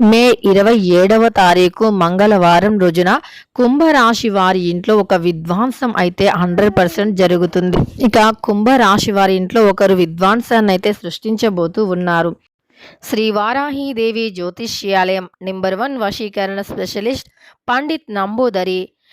మే ఇరవై ఏడవ తారీఖు మంగళవారం రోజున కుంభరాశి వారి ఇంట్లో ఒక విద్వాంసం అయితే హండ్రెడ్ పర్సెంట్ జరుగుతుంది. ఇక కుంభరాశి వారి ఇంట్లో ఒకరు విద్వాంసాన్ని అయితే సృష్టించబోతూ ఉన్నారు. శ్రీ వారాహీదేవి జ్యోతిష్యాలయం నెంబర్ వన్ వశీకరణ స్పెషలిస్ట్ పండిత్ నంబూదరి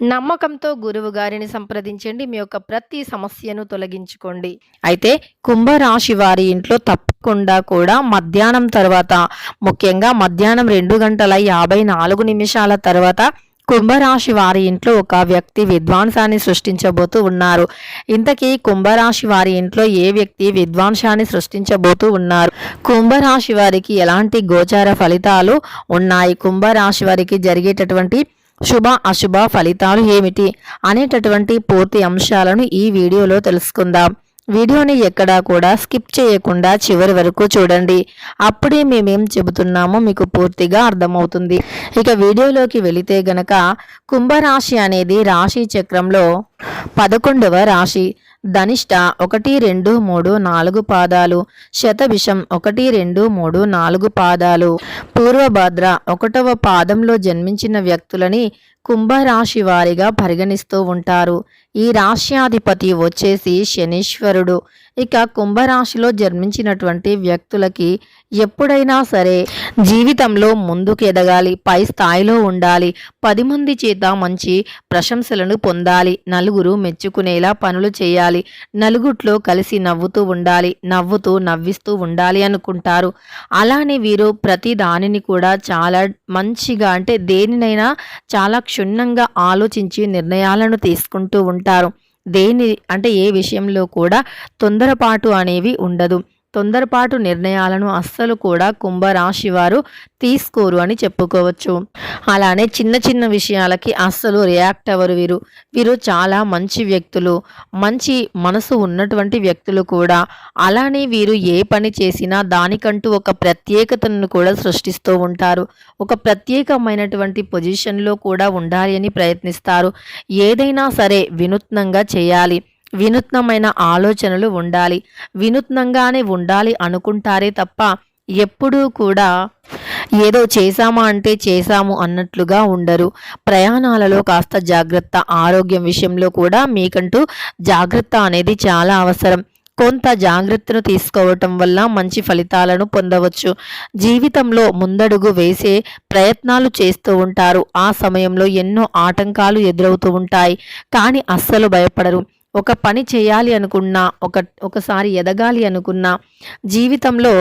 నమ్మకంతో గురువు గారిని సంప్రదించండి. మీ యొక్క ప్రతి సమస్యను తొలగించుకోండి. అయితే కుంభరాశి వారి ఇంట్లో తప్పకుండా కూడా మధ్యాహ్నం తర్వాత ముఖ్యంగా మధ్యాహ్నం రెండు గంటల యాభై నాలుగు నిమిషాల తర్వాత కుంభరాశి వారి ఇంట్లో ఒక వ్యక్తి విద్వాంసాన్ని సృష్టించబోతూ ఉన్నారు. ఇంతకీ కుంభరాశి వారి ఇంట్లో ఏ వ్యక్తి విద్వాంసాన్ని సృష్టించబోతూ ఉన్నారు? కుంభరాశి వారికి ఎలాంటి గోచార ఫలితాలు ఉన్నాయి? కుంభరాశి వారికి జరిగేటటువంటి శుభ అశుభ ఫలితాలు ఏమిటి అనేటటువంటి పూర్తి అంశాలను ఈ వీడియోలో తెలుసుకుందాం. వీడియోని ఎక్కడా కూడా స్కిప్ చేయకుండా చివరి వరకు చూడండి. అప్పుడే మేమేం చెబుతున్నామో మీకు పూర్తిగా అర్థమవుతుంది. ఇక వీడియోలోకి వెళితే గనక కుంభరాశి అనేది రాశి చక్రంలో పదకొండవ రాశి. ధనిష్ట ఒకటి రెండు మూడు నాలుగు పాదాలు. శతభిషం ఒకటి రెండు మూడు నాలుగు పాదాలు. పూర్వభద్ర ఒకటవ పాదంలో జన్మించిన వ్యక్తులని కుంభరాశి వారిగా పరిగణిస్తూ ఉంటారు. ఈ రాశ్యాధిపతి వచ్చేసి శనీశ్వరుడు. ఇక కుంభరాశిలో జన్మించినటువంటి వ్యక్తులకి ఎప్పుడైనా సరే జీవితంలో ముందుకు ఎదగాలి పై స్థాయిలో ఉండాలి పది మంది చేత మంచి ప్రశంసలను పొందాలి నలుగురు మెచ్చుకునేలా పనులు చేయాలి నలుగుట్లో కలిసి నవ్వుతూ ఉండాలి నవ్వుతూ నవ్విస్తూ ఉండాలి అనుకుంటారు. అలానే వీరు ప్రతి దానిని కూడా చాలా మంచిగా అంటే దేనినైనా చాలా క్షుణ్ణంగా ఆలోచించి నిర్ణయాలను తీసుకుంటూ ఉంటారు దేని అంటే ఏ విషయంలో కూడా తొందరపాటు అనేవి ఉండదు. తొందరపాటు నిర్ణయాలను అస్సలు కూడా కుంభరాశి వారు తీసుకోరు అని చెప్పుకోవచ్చు. అలానే చిన్న చిన్న విషయాలకి అస్సలు రియాక్ట్ అవ్వరు వీరు. వీరు చాలా మంచి వ్యక్తులు. మంచి మనసు ఉన్నటువంటి వ్యక్తులు కూడా. అలానే వీరు ఏ పని చేసినా దానికంటూ ఒక ప్రత్యేకతను కూడా సృష్టిస్తూ ఉంటారు. ఒక ప్రత్యేకమైనటువంటి పొజిషన్లో కూడా ఉండాలి అని ప్రయత్నిస్తారు. ఏదైనా సరే వినూత్నంగా చేయాలి. వినూత్నమైన ఆలోచనలు ఉండాలి. వినూత్నంగానే ఉండాలి అనుకుంటారే తప్ప ఎప్పుడూ కూడా ఏదో చేశామా అంటే చేశాము అన్నట్లుగా ఉండరు. ప్రయాణాలలో కాస్త జాగ్రత్త ఆరోగ్యం విషయంలో కూడా మీకంటూ జాగ్రత్త అనేది చాలా అవసరం. కొంత జాగ్రత్తను తీసుకోవటం వల్ల మంచి ఫలితాలను పొందవచ్చు. జీవితంలో ముందడుగు వేసే ప్రయత్నాలు చేస్తూ ఉంటారు. ఆ సమయంలో ఎన్నో ఆటంకాలు ఎదురవుతూ ఉంటాయి. కానీ అస్సలు భయపడరు. ఒక పని చేయాలి అనుకున్నా ఒక ఒకసారి ఎదగాలి అనుకున్నా జీవితంలో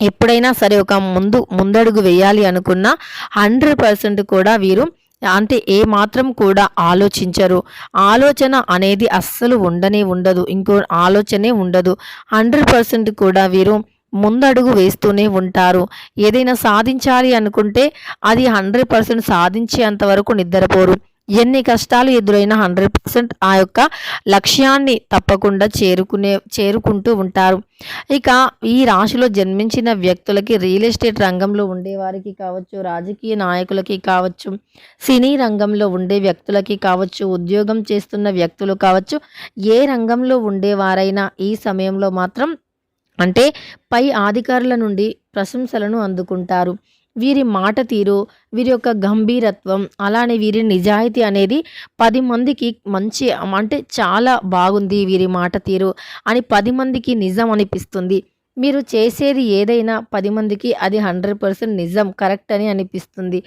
ఎప్పుడైనా సరే ఒక ముందు ముందడుగు వేయాలి అనుకున్నా హండ్రెడ్ పర్సెంట్ కూడా వీరు అంటే ఏ మాత్రం కూడా ఆలోచించరు. ఆలోచన అనేది అస్సలు ఉండనే ఉండదు. ఇంకో ఆలోచనే ఉండదు. హండ్రెడ్ పర్సెంట్ కూడా వీరు ముందడుగు వేస్తూనే ఉంటారు. ఏదైనా సాధించాలి అనుకుంటే అది హండ్రెడ్ పర్సెంట్ సాధించేంత వరకు నిద్రపోరు. ఎన్ని కష్టాలు ఎదురైనా హండ్రెడ్ పర్సెంట్ ఆ యొక్క లక్ష్యాన్ని తప్పకుండా చేరుకునే చేరుకుంటూ ఉంటారు. ఇక ఈ రాశిలో జన్మించిన వ్యక్తులకి రియల్ ఎస్టేట్ రంగంలో ఉండేవారికి కావచ్చు రాజకీయ నాయకులకి కావచ్చు సినీ రంగంలో ఉండే వ్యక్తులకి కావచ్చు ఉద్యోగం చేస్తున్న వ్యక్తులు కావచ్చు ఏ రంగంలో ఉండేవారైనా ఈ సమయంలో మాత్రం అంటే పై అధికారుల నుండి ప్రశంసలను అందుకుంటారు. వీరి మాట తీరు వీరి యొక్క గంభీరత్వం అలానే వీరి నిజాయితీ అనేది పది మందికి మంచి అంటే చాలా బాగుంది వీరి మాట తీరు అని పది మందికి నిజం అనిపిస్తుంది. మీరు చేసేది ఏదైనా పది మందికి అది హండ్రెడ్ పర్సెంట్ నిజం కరెక్ట్ అని అనిపిస్తుంది.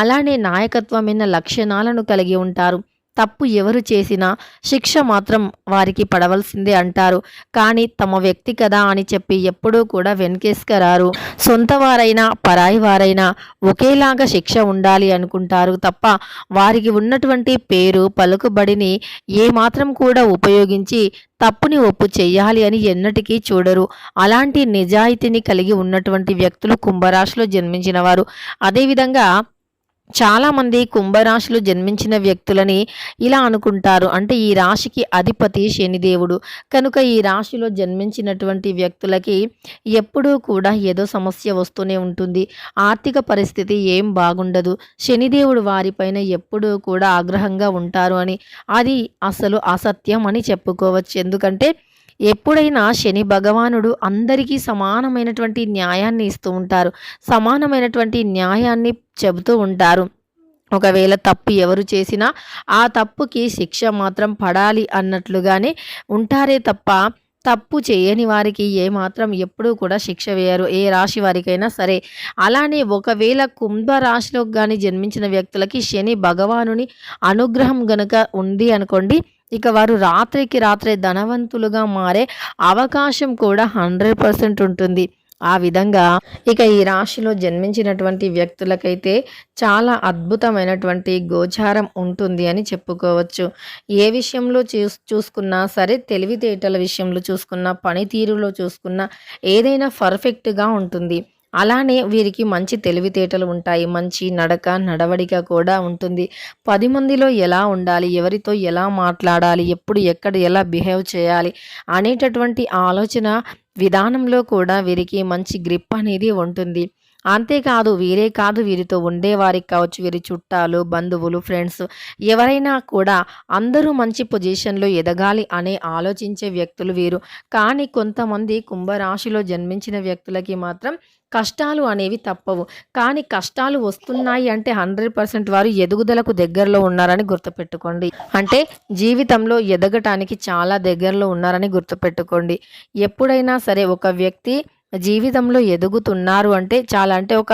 అలానే నాయకత్వమైన లక్షణాలను కలిగి ఉంటారు. తప్పు ఎవరు చేసినా శిక్ష మాత్రం వారికి పడవలసిందే అంటారు. కానీ తమ వ్యక్తి కదా అని చెప్పి ఎప్పుడూ కూడా వెనకేసుకరారు. సొంత వారైనా పరాయి వారైనా ఒకేలాగా శిక్ష ఉండాలి అనుకుంటారు తప్ప వారికి ఉన్నటువంటి పేరు పలుకుబడిని ఏమాత్రం కూడా ఉపయోగించి తప్పుని ఒప్పు చేయాలి అని ఎన్నటికీ చూడరు. అలాంటి నిజాయితీని కలిగి ఉన్నటువంటి వ్యక్తులు కుంభరాశిలో జన్మించిన వారు అదేవిధంగా చాలామంది కుంభరాశిలో జన్మించిన వ్యక్తులని ఇలా అనుకుంటారు. అంటే ఈ రాశికి అధిపతి శనిదేవుడు. కనుక ఈ రాశిలో జన్మించినటువంటి వ్యక్తులకి ఎప్పుడూ కూడా ఏదో సమస్య వస్తూనే ఉంటుంది. ఆర్థిక పరిస్థితి ఏం బాగుండదు. శనిదేవుడు వారిపైన ఎప్పుడూ కూడా ఆగ్రహంగా ఉంటారు అని. అది అసలు అసత్యం అని చెప్పుకోవచ్చు. ఎందుకంటే ఎప్పుడైనా శని భగవానుడు అందరికీ సమానమైనటువంటి న్యాయాన్ని ఇస్తూ ఉంటారు. సమానమైనటువంటి న్యాయాన్ని చెబుతూ ఉంటారు. ఒకవేళ తప్పు ఎవరు చేసినా ఆ తప్పుకి శిక్ష మాత్రం పడాలి అన్నట్లుగానే ఉంటారే తప్ప తప్పు చేయని వారికి ఏమాత్రం ఎప్పుడూ కూడా శిక్ష వేయరు. ఏ రాశి వారికైనా సరే. అలానే ఒకవేళ కుంభ రాశిలో కానీ జన్మించిన వ్యక్తులకి శని భగవానుని అనుగ్రహం గనుక ఉంది అనుకోండి ఇక వారు రాత్రికి రాత్రే ధనవంతులుగా మారే అవకాశం కూడా హండ్రెడ్ పర్సెంట్ ఉంటుంది. ఆ విధంగా ఇక ఈ రాశిలో జన్మించినటువంటి వ్యక్తులకైతే చాలా అద్భుతమైనటువంటి గోచారం ఉంటుంది అని చెప్పుకోవచ్చు. ఏ విషయంలో చూస్ చూసుకున్నా సరే తెలివితేటల విషయంలో చూసుకున్నా పనితీరులో చూసుకున్నా ఏదైనా పర్ఫెక్ట్గా ఉంటుంది. అలానే వీరికి మంచి తెలివితేటలు ఉంటాయి మంచి నడక నడవడిక కూడా ఉంటుంది. పది మందిలో ఎలా ఉండాలి ఎవరితో ఎలా మాట్లాడాలి ఎప్పుడు ఎక్కడ ఎలా బిహేవ్ చేయాలి అనేటటువంటి ఆలోచన విధానంలో కూడా వీరికి మంచి గ్రిప్ అనేది ఉంటుంది. అంతేకాదు వీరే కాదు వీరితో ఉండేవారికి కావచ్చు వీరి చుట్టాలు బంధువులు ఫ్రెండ్స్ ఎవరైనా కూడా అందరూ మంచి పొజిషన్లో ఎదగాలి అనే ఆలోచించే వ్యక్తులు వీరు. కానీ కొంతమంది కుంభరాశిలో జన్మించిన వ్యక్తులకి మాత్రం కష్టాలు అనేవి తప్పవు. కానీ కష్టాలు వస్తున్నాయి అంటే హండ్రెడ్ పర్సెంట్ వారు ఎదుగుదలకు దగ్గరలో ఉన్నారని గుర్తుపెట్టుకోండి. అంటే జీవితంలో ఎదగటానికి చాలా దగ్గరలో ఉన్నారని గుర్తుపెట్టుకోండి. ఎప్పుడైనా సరే ఒక వ్యక్తి జీవితంలో ఎదుగుతున్నారు అంటే చాలా అంటే ఒక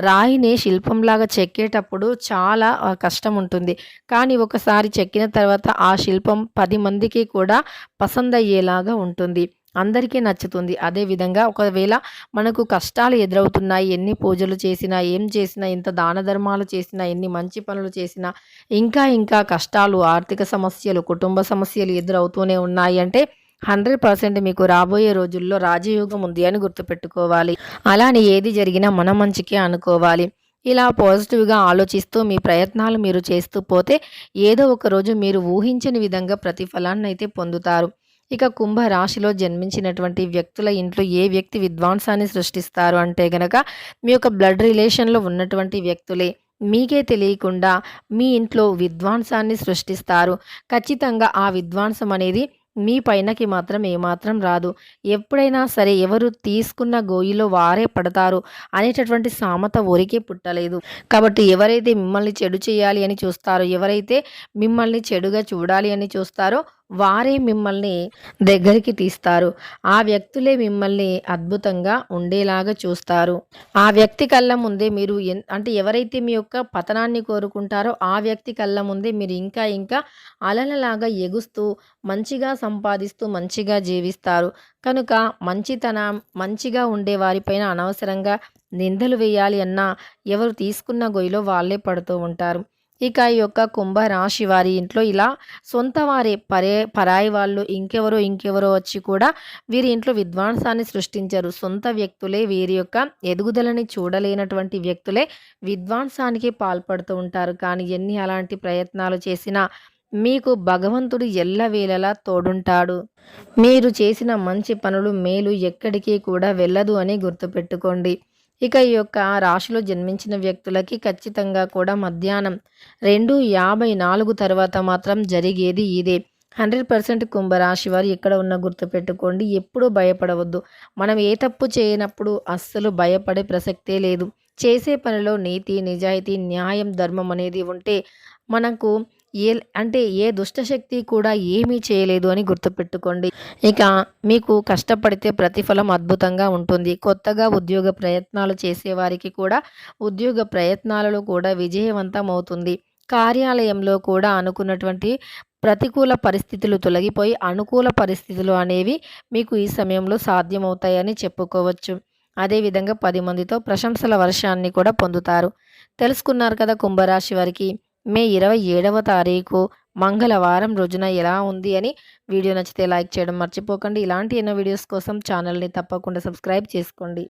రాయిని శిల్పంలాగా చెక్కేటప్పుడు చాలా కష్టం ఉంటుంది కానీ ఒకసారి చెక్కిన తర్వాత ఆ శిల్పం పది మందికి కూడా పసందయ్యేలాగా ఉంటుంది. అందరికీ నచ్చుతుంది. అదేవిధంగా ఒకవేళ మనకు కష్టాలు ఎదురవుతున్నాయి ఎన్ని పూజలు చేసినా ఏం చేసినా ఎంత దాన ధర్మాలు చేసినా ఎన్ని మంచి పనులు చేసినా ఇంకా ఇంకా కష్టాలు ఆర్థిక సమస్యలు కుటుంబ సమస్యలు ఎదురవుతూనే ఉన్నాయి అంటే హండ్రెడ్ పర్సెంట్ మీకు రాబోయే రోజుల్లో రాజయోగం ఉంది అని గుర్తుపెట్టుకోవాలి. అలానే ఏది జరిగినా మన మంచికే అనుకోవాలి. ఇలా పాజిటివ్గా ఆలోచిస్తూ మీ ప్రయత్నాలు మీరు చేస్తూ పోతే ఏదో ఒక రోజు మీరు ఊహించని విధంగా ప్రతిఫలాన్ని అయితే పొందుతారు. ఇక కుంభ రాశిలో జన్మించినటువంటి వ్యక్తుల ఇంట్లో ఏ వ్యక్తి విద్వాంసాన్ని సృష్టిస్తారు అంటే గనక మీ యొక్క బ్లడ్ రిలేషన్లో ఉన్నటువంటి వ్యక్తులే. మీకే తెలియకుండా మీ ఇంట్లో విద్వాంసాన్ని సృష్టిస్తారు. ఖచ్చితంగా ఆ విద్వాంసం అనేది మీ పైనకి మాత్రం ఏమాత్రం రాదు. ఎప్పుడైనా సరే ఎవరు తీసుకున్న గోయిలో వారే పడతారు అనేటటువంటి సామెత ఊరికే పుట్టలేదు. కాబట్టి ఎవరైతే మిమ్మల్ని చెడు చేయాలి అని చూస్తారో ఎవరైతే మిమ్మల్ని చెడుగా చూడాలి అని చూస్తారో వారే మిమ్మల్ని దగ్గరికి తీస్తారు. ఆ వ్యక్తులే మిమ్మల్ని అద్భుతంగా ఉండేలాగా చూస్తారు. ఆ వ్యక్తి కళ్ళ ముందే మీరు అంటే ఎవరైతే మీ యొక్క పతనాన్ని కోరుకుంటారో ఆ వ్యక్తి కళ్ళ ముందే మీరు ఇంకా ఇంకా అలలలాగా ఎగుస్తూ మంచిగా సంపాదిస్తూ మంచిగా జీవిస్తారు. కనుక మంచితనం మంచిగా ఉండే వారిపైన అనవసరంగా నిందలు వేయాలి అన్నా ఎవరు తీసుకున్న గొయ్యిలో వాళ్ళే పడుతూ ఉంటారు. ఇక ఈ యొక్క కుంభరాశి వారి ఇంట్లో ఇలా సొంత వారి పరే పరాయి వాళ్ళు ఇంకెవరో ఇంకెవరో వచ్చి కూడా వీరి ఇంట్లో విద్వాంసాన్ని సృష్టించారు. సొంత వ్యక్తులే వీరి యొక్క ఎదుగుదలని చూడలేనటువంటి వ్యక్తులే విద్వాంసానికి పాల్పడుతూ ఉంటారు. కానీ ఎన్ని అలాంటి ప్రయత్నాలు చేసినా మీకు భగవంతుడు ఎల్లవేళలా తోడుంటాడు. మీరు చేసిన మంచి పనులు మేలు ఎక్కడికి కూడా వెళ్ళదు అని గుర్తుపెట్టుకోండి. ఇక ఈ యొక్క రాశిలో జన్మించిన వ్యక్తులకి ఖచ్చితంగా కూడా మధ్యాహ్నం రెండు యాభై నాలుగు తర్వాత మాత్రం జరిగేది ఇదే. హండ్రెడ్ పర్సెంట్ కుంభరాశి వారు ఎక్కడ ఉన్న గుర్తుపెట్టుకోండి ఎప్పుడూ భయపడవద్దు. మనం ఏ తప్పు చేయనప్పుడు అస్సలు భయపడే ప్రసక్తే లేదు. చేసే పనిలో నీతి నిజాయితీ న్యాయం ధర్మం అనేది ఉంటే మనకు ఏ అంటే ఏ దుష్టశక్తి కూడా ఏమీ చేయలేదు అని గుర్తుపెట్టుకోండి. ఇక మీకు కష్టపడితే ప్రతిఫలం అద్భుతంగా ఉంటుంది. కొత్తగా ఉద్యోగ ప్రయత్నాలు చేసేవారికి కూడా ఉద్యోగ ప్రయత్నాలలో కూడా విజయవంతం అవుతుంది. కార్యాలయంలో కూడా అనుకున్నటువంటి ప్రతికూల పరిస్థితులు తొలగిపోయి అనుకూల పరిస్థితులు అనేవి మీకు ఈ సమయంలో సాధ్యమవుతాయని చెప్పుకోవచ్చు. అదేవిధంగా పది మందితో ప్రశంసల వర్షాన్ని కూడా పొందుతారు. తెలుసుకున్నారు కదా కుంభరాశి వారికి. మే ఇరవై ఏడవ తారీఖు మంగళవారం రోజున ఎలా ఉంది అని వీడియో నచ్చితే లైక్ చేయడం మర్చిపోకండి. ఇలాంటి ఎన్నో వీడియోస్ కోసం ఛానల్ని తప్పకుండా సబ్స్క్రైబ్ చేసుకోండి.